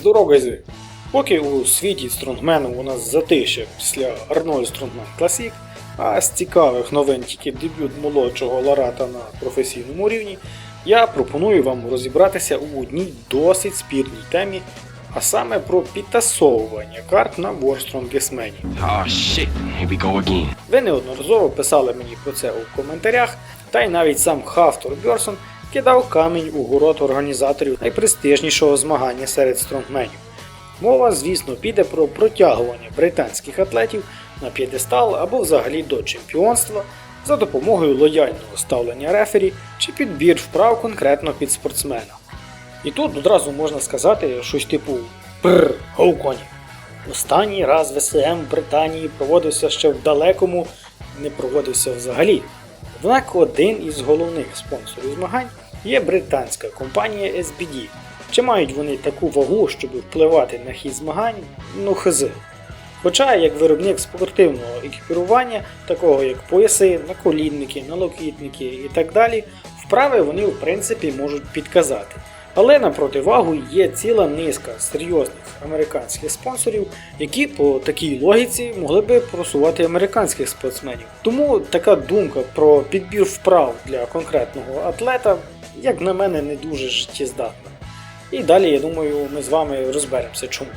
Здорово, Поки у світі стронгмену у нас затише після Арнольд Стронгмен Classic, а з цікавих новин тільки дебют молодшого Ларата на професійному рівні, я пропоную вам розібратися у одній досить спірній темі, а саме про підтасовування карт на War Strongest Oh shit, here we go again. Ви неодноразово писали мені про це у коментарях, та й навіть сам Хафтор Бьорсон кидав камінь у город організаторів найпрестижнішого змагання серед стронгменів. Мова, звісно, піде про протягування британських атлетів на п'єдестал або взагалі до чемпіонства за допомогою лояльного ставлення рефері чи підбір вправ конкретно під спортсмена. І тут одразу можна сказати щось типу Пррр, гоуконі. Останній раз ВСМ в Британії проводився ще в далекому, не проводився взагалі. Однак один із головних спонсорів змагань є британська компанія SBD. Чи мають вони таку вагу, щоб впливати на хід змагань? Ну хз. Хоча як виробник спортивного екіпірування, такого як пояси, наколінники, налокітники і так далі, вправи вони в принципі можуть підказати. Але на противагу є ціла низка серйозних американських спонсорів, які по такій логіці могли би просувати американських спортсменів. Тому така думка про підбір вправ для конкретного атлета, як на мене, не дуже життєздатна. І далі, я думаю, ми з вами розберемося чому.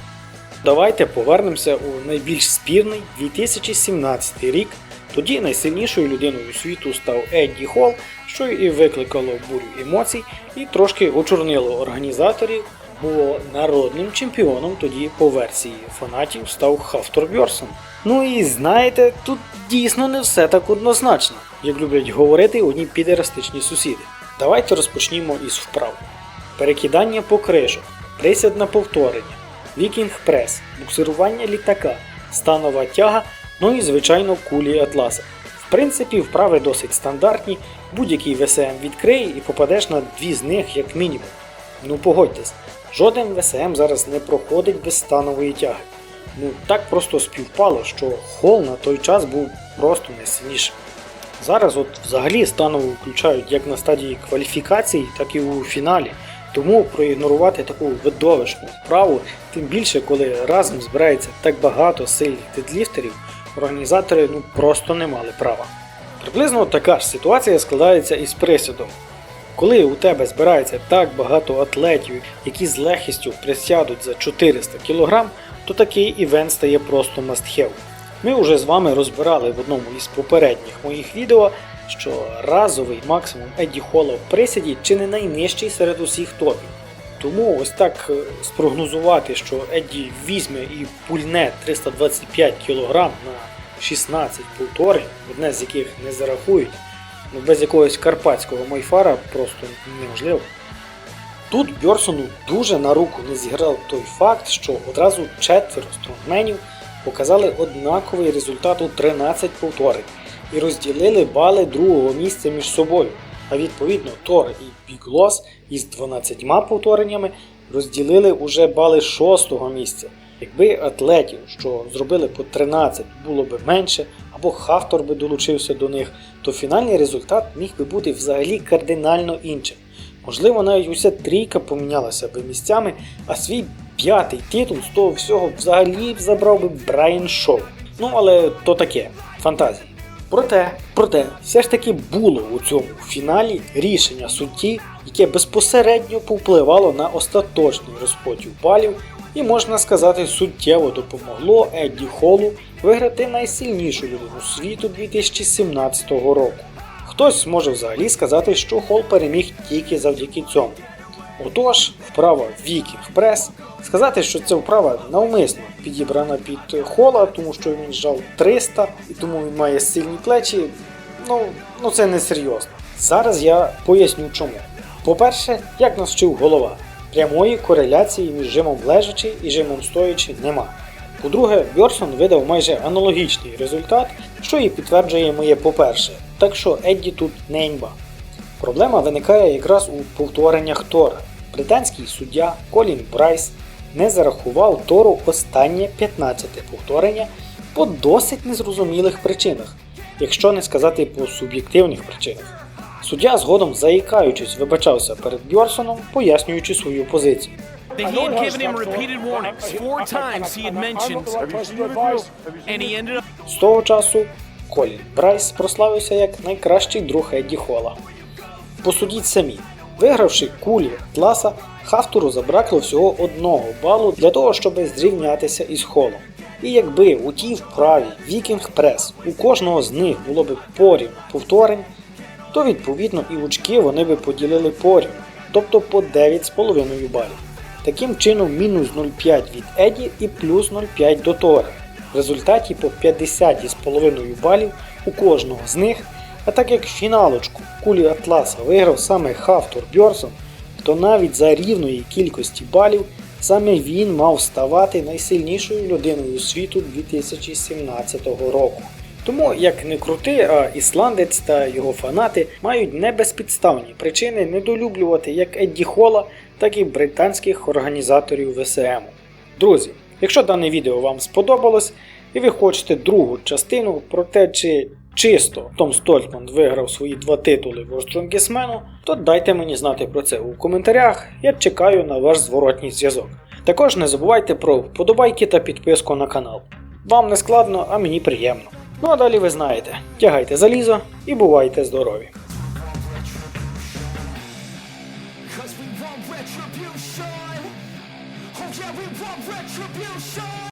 Давайте повернемося у найбільш спірний 2017 рік. Тоді найсильнішою людиною світу став Едді Холл, що і викликало бурю емоцій і трошки очорнило організаторів, бо народним чемпіоном тоді по версії фанатів став Хафтор Бьорсон. Ну і знаєте, тут дійсно не все так однозначно, як люблять говорити одні підерастичні сусіди. Давайте розпочнімо із вправ. Перекидання покришок, присяд на повторення, вікінг прес, буксирування літака, станова тяга, ну і звичайно кулі атласа. В принципі, вправи досить стандартні, будь-який ВСМ відкриє і попадеш на дві з них як мінімум. Ну погодьтесь, жоден ВСМ зараз не проходить без станової тяги. Ну так просто співпало, що хол на той час був просто найсильнішим. Зараз от взагалі станову включають як на стадії кваліфікації, так і у фіналі. Тому проігнорувати таку видовищну вправу, тим більше, коли разом збирається так багато сильних дедліфтерів, організатори ну просто не мали права. Приблизно така ж ситуація складається із присядом. Коли у тебе збирається так багато атлетів, які з легкістю присядуть за 400 кг, то такий івент стає просто must-have. Ми вже з вами розбирали в одному із попередніх моїх відео, що разовий максимум Едді Холла в присіді чи не найнижчий серед усіх топів. Тому ось так е, спрогнозувати, що Едді візьме і пульне 325 кг на 16 повторень, одне з яких не зарахують, ну без якогось карпатського майфара просто неможливо. Тут Бьорсону дуже на руку не зіграв той факт, що одразу четверо стронгменів показали однаковий результат у 13 повторень і розділили бали другого місця між собою. А відповідно Тор і Біглос із 12 повтореннями розділили уже бали шостого місця. Якби атлетів, що зробили по 13, було б менше, або Хафтор би долучився до них, то фінальний результат міг би бути взагалі кардинально іншим. Можливо, навіть уся трійка помінялася би місцями, а свій п'ятий титул з того всього взагалі забрав би Брайан Шоу. Ну але то таке, фантазії. Проте, проте, все ж таки було у цьому фіналі рішення судді, яке безпосередньо повпливало на остаточний розподіл балів і, можна сказати, суттєво допомогло Едді Холу виграти найсильнішу людину світу 2017 року. Хтось може взагалі сказати, що Хол переміг тільки завдяки цьому. Отож, вправа Вікінг Прес. Сказати, що ця вправа навмисно підібрана під хола, тому що він жав 300 і тому він має сильні плечі. Ну, ну це не серйозно. Зараз я поясню чому. По-перше, як нас вчив голова, прямої кореляції між жимом лежачи і жимом стоячи нема. По-друге, Бьорсон видав майже аналогічний результат, що і підтверджує моє по-перше, так що Едді тут не імба. Проблема виникає якраз у повтореннях Тора. Британський суддя Колін Брайс не зарахував Тору останнє 15-те повторення по досить незрозумілих причинах, якщо не сказати по суб'єктивних причинах. Суддя згодом заїкаючись вибачався перед Бьорсоном, пояснюючи свою позицію. he had given him repeated warnings. Four times he had mentioned, and he ended up. З того часу Колін Брайс прославився як найкращий друг Едді Хола. Посудіть самі, вигравши кулі Атласа, Хафтуру забракло всього одного балу для того, щоб зрівнятися із Холом. І якби у тій вправі Вікінг Прес у кожного з них було б порівну повторень, то відповідно і очки вони би поділили порівну, тобто по 9,5 балів. Таким чином мінус 0,5 від Еді і плюс 0,5 до Тора. В результаті по 50,5 балів у кожного з них, а так як фіналочку кулі Атласа виграв саме Хафтор Бьорсон, то навіть за рівної кількості балів саме він мав ставати найсильнішою людиною світу 2017 року. Тому, як не крути, а ісландець та його фанати мають небезпідставні причини недолюблювати як Едді Хола, так і британських організаторів ВСМ. Друзі, якщо дане відео вам сподобалось і ви хочете другу частину про те, чи чисто Том Стольтман виграв свої два титули в Стронгісмену, то дайте мені знати про це у коментарях. Я чекаю на ваш зворотній зв'язок. Також не забувайте про вподобайки та підписку на канал. Вам не складно, а мені приємно. Ну а далі ви знаєте, тягайте залізо і бувайте здорові!